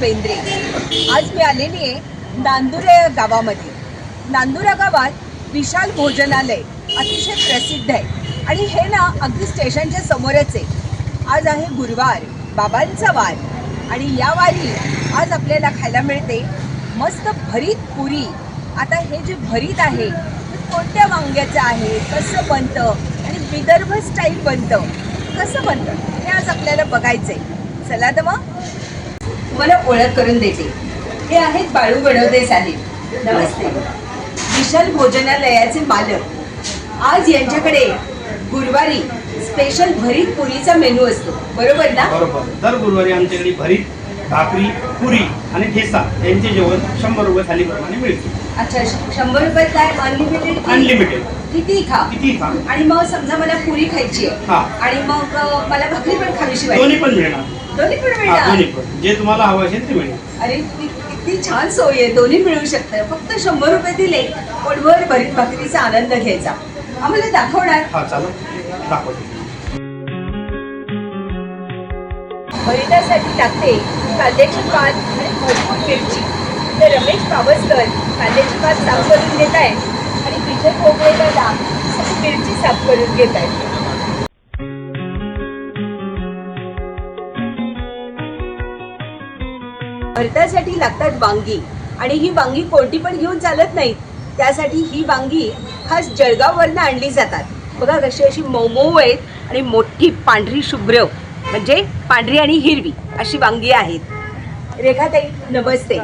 बेंद्रे. आज मी आलेली आहे नांदुरा या गावामध्ये. नांदुरा गावात विशाल भोजनालय अतिशय प्रसिद्ध आहे. आणि हे ना अगदी स्टेशनच्या समोरच आहे. आज आहे गुरुवार बाबांचा वार. आणि या वारी आज आपल्याला खायला मिळते मस्त भरीत पुरी. आता हे जे भरीत आहे कोणत्या वांग्याचं आहे कसं बनतं आणि विदर्भ स्टाईल बनतं कसं बनतं हे आज आपल्याला बघायचं आहे चला तर मग. तुम्हाला ओळख करून देते. हे आहेत बाळू गणवते साहेब. नमस्ते. विशाल भोजनालयाचे मालक. आज यांच्याकडे गुरुवारी स्पेशल भरीत पुरीचा मेनू असतो. बरोबर ना? बरोबर. दर गुरुवारी आमच्याकडे भरीत भाकरी पुरी आणि ठेसा यांचे जेवण शंभर रुपये थालीप्रमाणे मिळते. अच्छा श- शंभर रुपये काय? अनलिमिटेड अनलिमिटेड किती खा? किती खा? आणि मग समजा मला पुरी खायची आहे. हा. आणि मग अ, मला भाकरी पण खावीशी दोन्ही पण मिळणार. दोन्ही पण हा मिळणार दोन्ही पण. जे तुम्हाला हवं असेल ते मिळेल. अरे किती छान सोय आहे. दोन्ही मिळू शकतं. फक्त शंभर रुपये दिले पोटभर भरीत भाकरीचा आनंद घ्यायचा. आम्हाला दाखवणार? हा चालेल. दाखवतो. भरितासाठी लागते कांद्याची पात आणि भरपूर मिरची. तर रमेश पावसकर कांद्याची पात साफ करून घेत आहेत आणि विजय कोगळेला मिरची साफ करून घेत आहेत. भरतासाठी लागतात वांगी. आणि ही वांगी कोणती पण घेऊन चालत नाहीत. त्यासाठी ही वांगी खास जळगाववरनं आणली जातात. बघा कशी अशी मऊ आहेत आणि मोठी पांढरी शुभ्र म्हणजे पांढरी आणि हिरवी अशी वांगी आहेत. रेखाताई नमस्ते.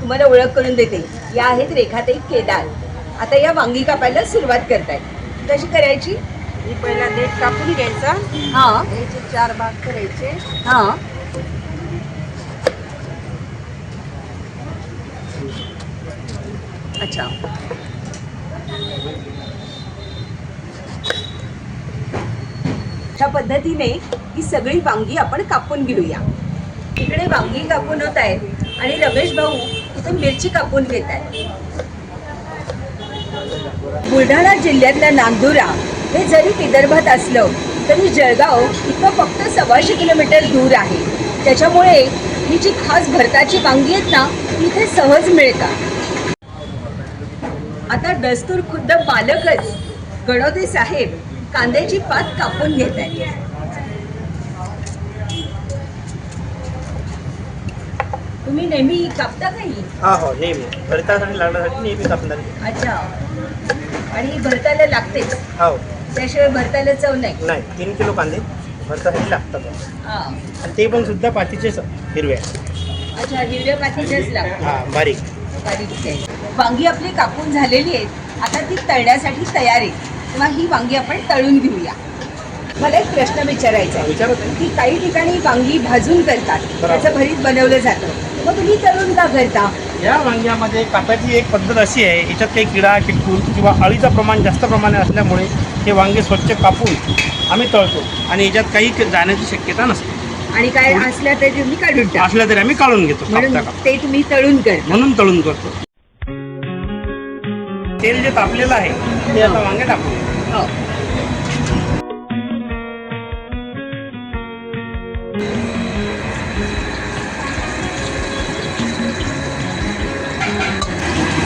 तुम्हाला ओळख करून देते. या आहेत रेखाताई केदार. आता या वांगी कापायला सुरुवात करतायत. कशी करायची? पहिला देठ कापून घ्यायचा. हां. याचे चार भाग करायचे हां. अच्छा. अशा पद्धतीने ही सगळी वांगी आपण कापून घेऊया. इकडे वांगी कापून होत आहेत आणि रमेश भाऊ इथून मिरची कापून घेत आहेत. बुलढाणा जिल्ह्यातला नांदुरा हे जरी विदर्भात असलं तरी जळगाव इथं फक्त सव्वाशे किलोमीटर दूर आहे. त्याच्यामुळे ही जी खास भरताची वांगी आहेत ना तिथे इथे सहज मिळतात. आता दस्तूर खुद्द मालकच गणोदे साहेब कांद्याची पात कापून घेत आहेत. तुम्ही नेहमी कापता काही हा? हो नेहमी. भरतासाठी लागण्यासाठी नेहमी कापणार. अच्छा. आणि भरताला लागतेच? हो. त्याशिवाय भरताला चव नाही? नाही तीन किलो कांदे भरतासाठी लागतात. हा. आणि ते पण सुद्धा पातीचेच हिरव्या अच्छा हिरव्या पातीच्याच लागतात. हा बारीक. बारीक आहे. वांगी आपली कापून झालेली आहेत. आता ती तळण्यासाठी तयार. आहे तेव्हा ही वांगी आपण तळून घेऊया. मला एक प्रश्न विचारायचा आहे. की काही ठिकाणी वांगी भाजून करतात. त्याचं भरीत बनवलं जातं. मग तुम्ही तळून का करता? या वांग्यामध्ये कापायची एक पद्धत अशी आहे याच्यात काही किडा किटकून किंवा अळीचं प्रमाण जास्त प्रमाणे असल्यामुळे हे वांगे स्वच्छ कापून आम्ही तळतो आणि याच्यात काही जाण्याची शक्यता नसते. आणि काय असल्या तरी तुम्ही काढून असल्या तरी आम्ही काढून घेतो म्हणून कापता कापता. ते तुम्ही तळून करता. म्हणून तळून करतो. तेल जे तापलेलं आहे ते आता वांगे टाकू. हो.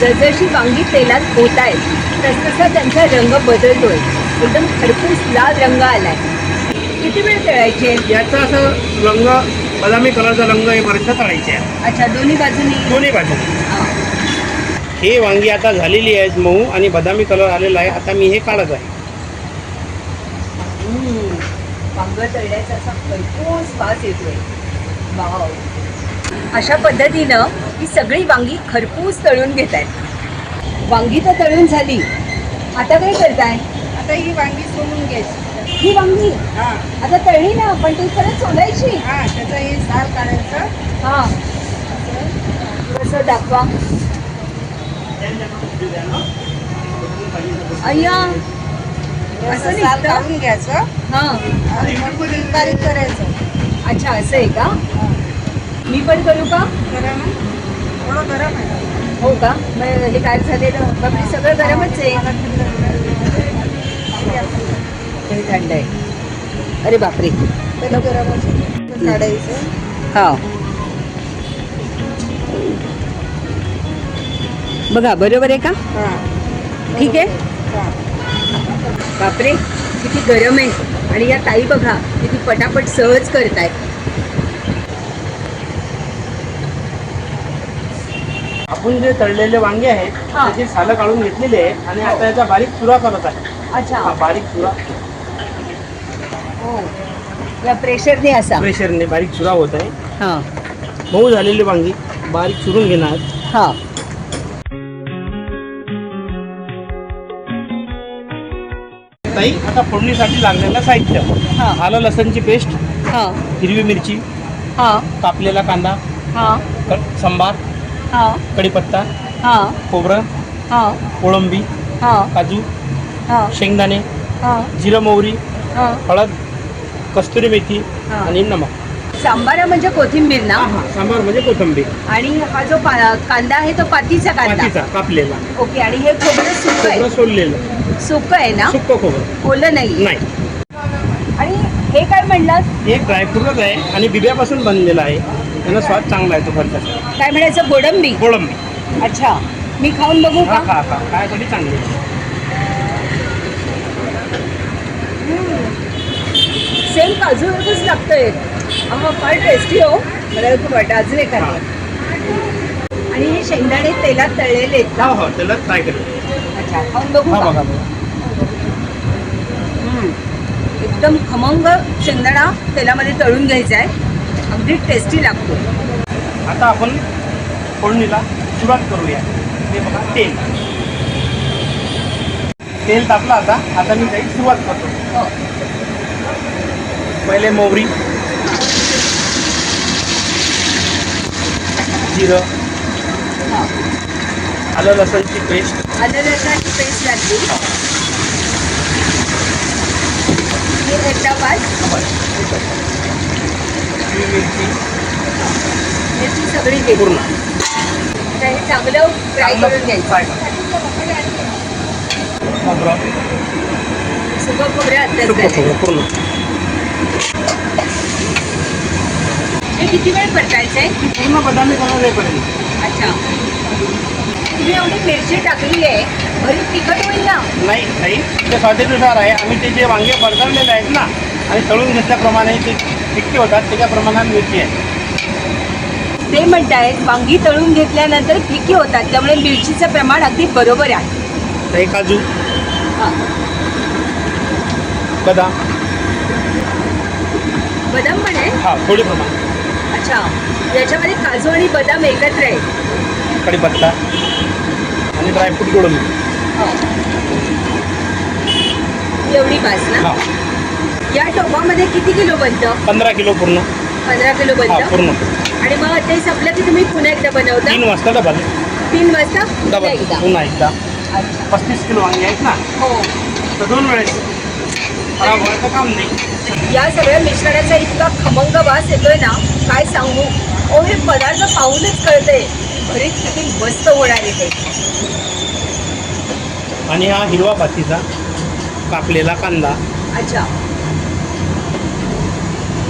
जसजशी वांगी तेलात होत आहेत तसतसा त्यांचा रंग बदलतोय. एकदम खरपूस लाल रंग आलाय. किती वेळ तळायचे याचा असं रंग बदामी कलरचा रंग हे बरेचसा तळायचे अच्छा दोन्ही बाजूनी? दोन्ही बाजू हा. वांगी आता झालेली आहेत मऊ आणि बदामी कलर आलेला आहे. आता मी हे काढत आहे. असा अशा पद्धतीनं ही सगळी वांगी खरपूस तळून घेत आहेत. वांगी तर तळून झाली. आता काय करताय? आता ही वांगी सोलून घ्यायची. ही वांगी? हा. आता तळली ना पण ती परत सोलायची? हा त्याचा हे साल काढायचं. हा. कसं दाखवा. अय्या असं साल? काढून घ्यायचं? हा. आणि मग बारीक करायचं. अच्छा असं आहे का? मी पण करू का? गरम आहे? थोडं गरम आहे. हो का? मग हे काय झालेलं? बापरे सगळं गरमच आहे. थंड आहे. अरे बापरे. गरमच. काढायचं हा. बघा बरोबर आहे का? हा. ठीक आहे? हा. बापरे किती गरम आहे. आणि या ताई बघा किती पटापट सहज करतायत. आपण जे तळलेले वांगे आहेत हा. त्याची सालं काढून घेतलेली आहे आणि आता याचा बारीक चुरा करत आहे. हा अच्छा बारीक चुरा. हो. या प्रेशरने असा. प्रेशरने बारीक चुरा होत आहे. हां. मऊ झालेली वांगी बारीक चुरून घेणार. हां. ताई आता फोडणीसाठी लागलेलं साहित्य. हा. आलं लसणची पेस्ट हां. हिरवी मिरची हां. कापलेला कांदा हां. क- सांबार हां. कढीपत्ता हां. खोबरं हां. कोळंबी हां. काजू हां. शेंगदाणे हां. जिरं मोहरी हां. हळद कस्तुरी मेथी हा. आणि नमक. सांबारा म्हणजे कोथिंबीर ना? हा सांबार म्हणजे कोथंबीर. आणि हा जो पा- कांदा आहे तो पातीचा कांदा? पातीचा कापलेला. ओके आणि हे खोबरं सुकं खोबरं आहे सोललेलं. सुकं आहे ना? सुक्क खोबरं. ओलं नाही नाही. आणि हे काय म्हणलात? हे ड्रायफ्रूटच आहे आणि बिब्यापासून बनलेला आहे. त्यानं स्वाद चांगला आहे तो भरताचा काय म्हणायचं? गोडंबी? कोळंबी अच्छा. मी खाऊन बघू हा का खा खा खायसाठी चांगली आहे. सेम काजू लागतंय. फार टेस्टी हो. मला खूप वाटतं. अजून एक आणि हे शेंगदाणे तेलात तळलेले आहेत. हा का हो त्याला ट्राय करू अच्छा खाऊन बघू हा का? बघा बघा. हम्म. एकदम खमंग शेंगदाणा तेलामध्ये तळून घ्यायचा आहे. अगदी टेस्टी लागतो. आता आपण फोडणीला सुरुवात करूया. हे बघा तेल. तेल तापलं आता. आता मी काही सुरुवात करतो. हो. पहिले मोहरी. जिरं. हा. आलं लसणची पेस्ट आलं लसणाची पेस्ट ही. पाच. मिरची. याची सगळी पूर्ण. आता हे चांगलं फ्राय करून घ्यायचं खोबरं. सुकं खोबरं आत्ताच. खोबरं पूर्ण. हे किती वेळ परतायचं आहे पूर्ण बदामी कलर येईपर्यंत. अच्छा. तुम्ही एवढी मिरची टाकली आहे. घरी तिखट होईल ना? नाही नाही. ते स्वादेनुसार आहे. आम्ही ते जे वांगे बरगडलेले आहेत ना आणि तळून घेतल्याप्रमाणे ते तिखटे होतात. त्याच्या प्रमाणात मिरची आहे. ते म्हणतायत वांगी तळून घेतल्यानंतर फिकी होतात. त्यामुळे मिरचीचं प्रमाण अगदी बरोबर आहे. तर हे काजू. हा. बदाम. बदाम पण आहे? हा थोडी प्रमाण अच्छा याच्यामध्ये काजू आणि बदाम एकत्र आहे कढीपत्ता आणि ड्रायफ्रूट गोडून हो. एवढी पास ना? या टोपामध्ये किती किलो बनतं? पंधरा किलो पूर्ण. पंधरा किलो बनतं? पूर्ण. आणि मग ते संपलं की तुम्ही पुन्हा एकदा बनवता? तीन वाजता डबल तीन वाजता? डबल पुन्हा एकदा. पस्तीस किलो वांगे आहेत ना? हो. तर दोन वेळेस. खराब व्हायचं काम नाही. या सगळ्या मिश्रणाचा इतका खमंग वास येतोय ना काय सांगू? ओ हे पदार्थ पाहूनच कळते भरीत किती मस्त होणार आहे ते. आणि हा हिरवा पातीचा कापलेला कांदा. अच्छा.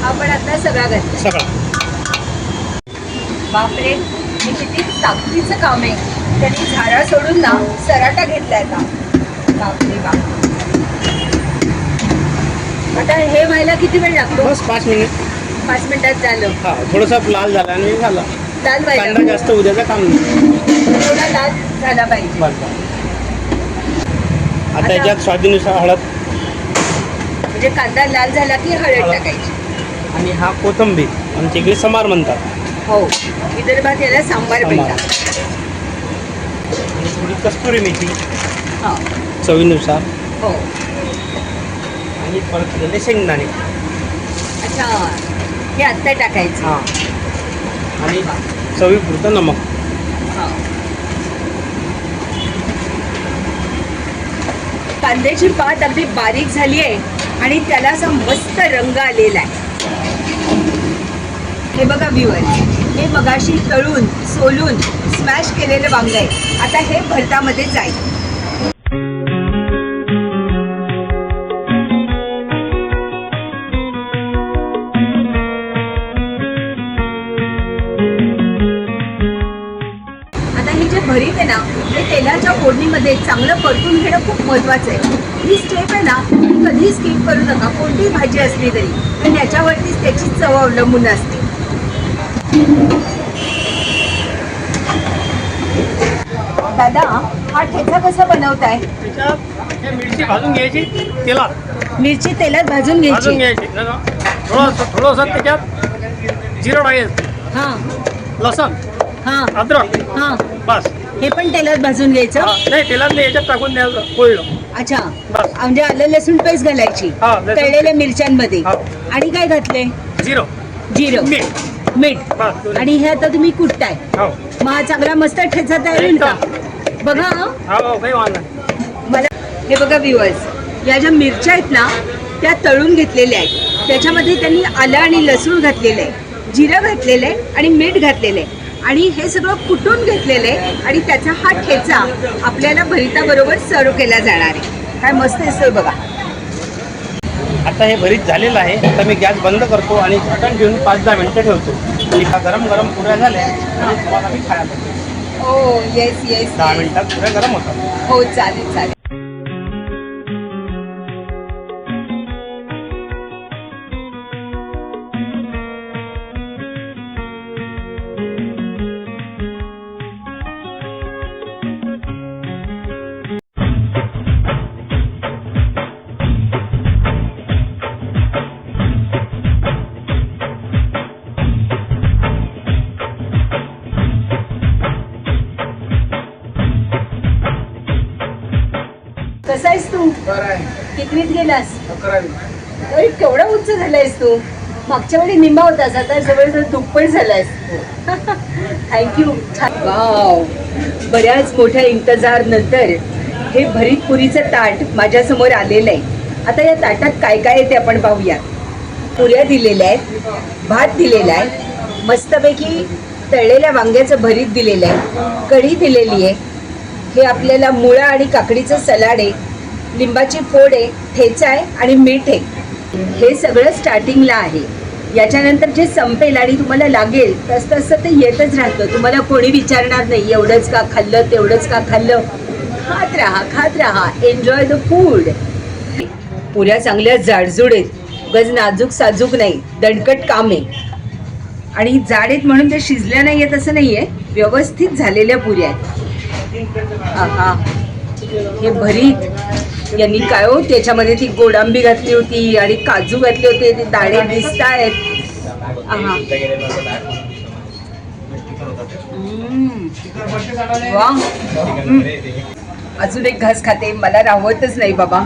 आपण आता सगळा घातला सगळा. बापरे हे किती ताकदीचं काम आहे. त्यांनी झाडा सोडून ना सराटा घेतलाय का बापरे बाप. आता हे व्हायला किती वेळ लागतो? बस पाच मिनिट. पाच मिनिटात झालं. हा थोडासा लाल झाला आणि झाला. लाल कांदा व्हायला जास्त उद्याचं काम नाही. थोडा लाल झाला पाहिजे. बस. आता याच्यात स्वादीनुसार हळद. म्हणजे कांदा लाल झाला की हळद. टाकायची. आणि हा कोथंबीर आमच्या इकडे समार म्हणतात. हो. विदर्भात याला सांबार सांबार. म्हणतात. आणि थोडी कस्तुरी मेथी. हा. चवीनुसार. हो. आणि परतलेले शेंगदाणे. अच्छा हे आत्ता टाकायचं. हां. आणि चवीपुरतं नमक. हा. कांद्याची पात अगदी बारीक झाली आहे आणि त्याला असा मस्त रंग आलेला आहे. हे बघा व्ह्युअर हे मगाशी तळून सोलून स्मॅश केलेलं वांग आहे. आता हे भरतामध्ये जाईल. तेलाच्या फोडणीमध्ये चांगलं परतून घेणं खूप महत्त्वाचं आहे. ही स्टेप आहे ना ती कधीही स्किप करू नका. कोणतीही भाजी असली तरी. पण त्याच्यावरतीच त्याची चव अवलंबून असते. दादा हा ठेचा कसा बनवताय? हे मिरची भाजून घ्यायची तेलात. मिरची तेलात भाजून भाजून घ्यायची घ्यायची नका थोडंसं थोडंसं त्याच्यात जिरं टाकायचं हा. लसण हा. अद्रक. हा. बस. हे पण तेलात भाजून घ्यायचं? हा, नाही तेलात नाही याच्यात टाकून द्यायचं पोळलं अच्छा. बस. म्हणजे आलं लसूण पेस्ट घालायची. हा, लसूण तळलेल्या मिरच्यांमध्ये. हा. आणि काय घातले जिरं. जिरं. मीठ. मीठ. बस दोन्ही. आणि हे आता तुम्ही कुटताय. हो. मग हा चांगला मस्त ठेचा तयार होईल का? बघा हं. हा हो काही वांधा नाही. मला हे बघा व्ह्युअर्स या ज्या मिरच्या आहेत ना त्या तळून घेतलेल्या आहेत. त्याच्यामध्ये त्यांनी आलं आणि लसूण घातलेलं आहे. जिरं घातलेलं आहे आणि मीठ घातलेलं आहे. आणि हे सगळं कुटून घेतलेलं आहे आणि त्याचा हा ठेचा आपल्याला भरिताबरोबर सर्व केला जाणार आहे. काय मस्त दिसतोय बघा. आता हे भरीत झालेलं आहे. आता मी गॅस बंद करतो आणि झाकण घेऊन पाच दहा मिनिटं ठेवतो. आणि हा गरम गरम पुऱ्या झाल्या आणि तुम्हाला मी खायला. हो येस येस दहा मिनिटात पुऱ्या गरम होतात. हो चालेल चालेल. कितवीत गेलास? अरे केवढा उच्च झालायस तू. मागच्या वेळी निम्मा होतास आता जवळजवळ दुप्पट झालायस थँक्यू वाव बऱ्याच मोठ्या इंतजार नंतर हे भरीत पुरीचं ताट माझ्यासमोर आलेलं आहे. आता या ताटात काय काय आहे ते आपण पाहूया. पुऱ्या दिलेल्या आहेत भात दिलेला आहे मस्तपैकी तळलेल्या वांग्याचं भरीत दिलेलं आहे कढी दिलेली आहे. हे आपल्याला मुळा आणि काकडीचं सलाड आहे. लिंबाची फोड आहे ठेचा आहे आणि मीठ. आहे हे सगळं स्टार्टिंगला आहे. याच्यानंतर जे संपेल आणि तुम्हाला लागेल तसं तसं ते येतच राहतं. तुम्हाला कोणी विचारणार नाही एवढंच का खाल्लं तेवढंच का खाल्लं. खात राहा खात राहा. एन्जॉय द फूड पुऱ्या चांगल्या जाडजूड आहेत. गज नाजूक साजूक नाही. दणकट काम आहे. आणि जाड आहेत म्हणून ते शिजल्या नाही आहेत असं नाही आहे व्यवस्थित झालेल्या पुऱ्या आहेत. हा हे भरीत. यांनी काय हो त्याच्यामध्ये ती गोडांबी घातली होती आणि काजू घातले होते ते दाणे दिसत आहेत. अजून एक घास खाते मला राहवतच नाही बाबा.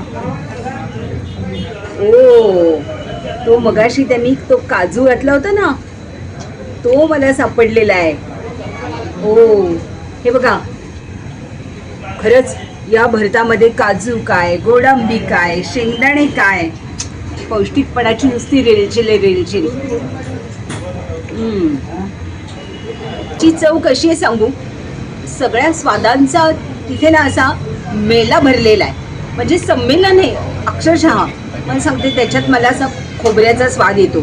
ओ तो मगाशी त्यांनी तो काजू घातला होता ना तो मला सापडलेला आहे. ओ हे बघा. खरंच या भरतामध्ये काजू काय गोडांबी काय शेंगदाणे काय? पौष्टिकपणाची नुसती रेलचिल आहे हम्म. ची चव कशी आहे सांगू? सगळ्या स्वादांचा तिथे ना असा मेला भरलेला आहे. म्हणजे संमेलन आहे अक्षरशः. पण सांगते त्याच्यात मला असा खोबऱ्याचा स्वाद येतो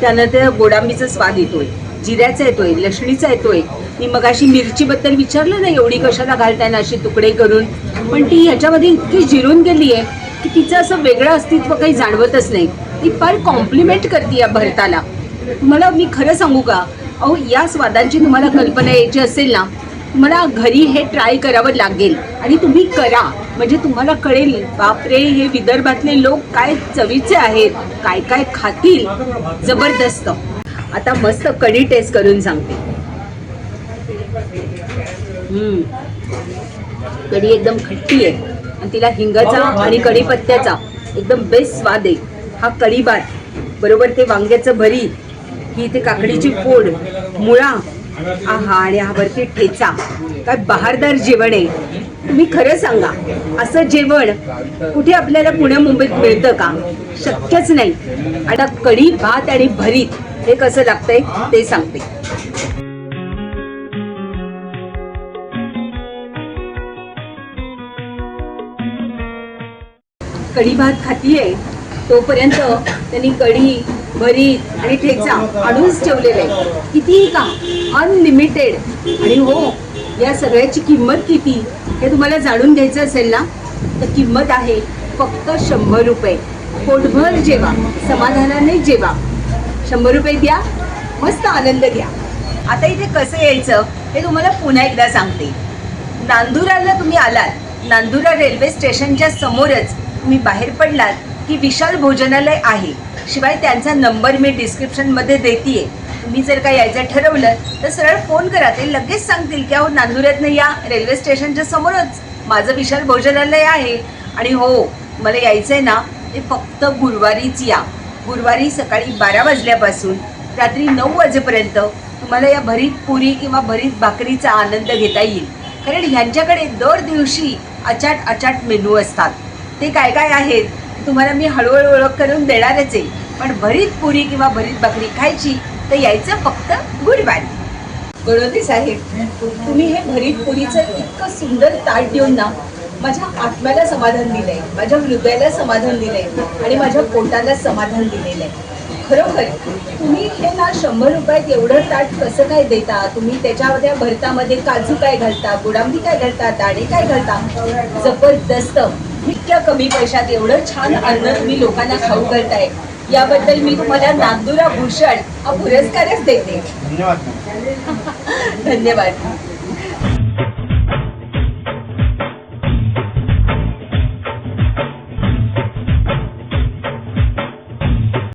त्यानंतर गोडांबीचा स्वाद येतोय. जिऱ्याचा येतोय लसणीचा येतोय. मी मग अशी मिरचीबद्दल विचारलं ना एवढी कशाला घालताय ना अशी तुकडे करून. पण ती ह्याच्यामध्ये इतकी जिरून गेली आहे की तिचं असं वेगळं अस्तित्व काही जाणवतच नाही. ती फार कॉम्प्लिमेंट करते या भरताला. तुम्हाला मी खरं सांगू का? अहो या स्वादांची तुम्हाला कल्पना यायची असेल ना तुम्हाला घरी हे ट्राय करावं लागेल. आणि तुम्ही करा. म्हणजे तुम्हाला कळेल बापरे हे विदर्भातले लोक काय चवीचे आहेत काय काय खातील. जबरदस्त. आता मस्त कढी टेस्ट करून सांगते. कढी एकदम खट्टी आहे. आणि तिला हिंगाचा आणि कढीपत्त्याचा एकदम बेस्ट स्वाद आहे. हा कढी भात बरोबर ते वांग्याचं भरीत ही इथे काकडीची फोड मुळा. आहा आणि हा वरती ठेचा. काय बहारदार जेवण आहे. तुम्ही खरं सांगा असं जेवण कुठे आपल्याला पुण्या मुंबईत मिळतं का? शक्यच नाही. आता कढी भात आणि भरीत हे कसं लागतंय ते सांगते. कढी भात खातीये तोपर्यंत त्यांनी कढी भरीत आणि ठेचा आणूनच ठेवलेलं. आहे कितीही का अनलिमिटेड आणि हो या सगळ्याची किंमत किती हे तुम्हाला जाणून घ्यायचं असेल ना तर किंमत आहे फक्त शंभर रुपये. पोटभर जेवा समाधानाने जेवा. शंभर रुपये द्या मस्त आनंद घ्या. आता इथे कसं यायचं हे तुम्हाला पुन्हा एकदा सांगते. नांदुराला तुम्ही आलात नांदुरा रेल्वे स्टेशनच्या समोरच तुम्ही बाहेर पडलात की विशाल भोजनालय आहे. शिवाय त्यांचा नंबर मी डिस्क्रिप्शनमध्ये देते तुम्ही जर का यायचं ठरवलं तर सरळ फोन करा. ते लगेच सांगतील की अहो नांदुऱ्यातनं या रेल्वे स्टेशनच्या समोरच माझं विशाल भोजनालय आहे. आणि हो मला यायचं आहे ना ते फक्त गुरुवारीच या. गुरुवारी सकाळी बारा वाजल्यापासून रात्री नऊ वाजेपर्यंत तुम्हाला या भरीत पुरी किंवा भरीत भाकरीचा आनंद घेता येईल. कारण ह्यांच्याकडे दर दिवशी अचाट अचाट मेनू असतात. ते काय काय आहेत तुम्हाला मी हळूहळू ओळख करून देणारच आहे. पण भरीत पुरी किंवा भरीत भाकरी खायची तर यायचं फक्त गुरुवारी गणोते साहेब तुम्ही हे भरीत पुरीचं इतकं सुंदर ताट देऊन ना माझ्या आत्म्याला समाधान दिलंय माझ्या हृदयाला समाधान दिलंय आणि माझ्या पोटाला समाधान दिलेलं आहे. खरोखर तुम्ही हे ना शंभर रुपयात एवढं ताट कसं काय देता? तुम्ही त्याच्यामध्ये भरतामध्ये काजू काय घालता गुडांबी काय घालता दाणे काय घालता? जबरदस्त. इतक्या कमी पैशात एवढं छान अन्न तुम्ही लोकांना खाऊ करताय. याबद्दल मी तुम्हाला नागदुरा भूषण हा पुरस्कारच देते. धन्यवाद. धन्यवाद.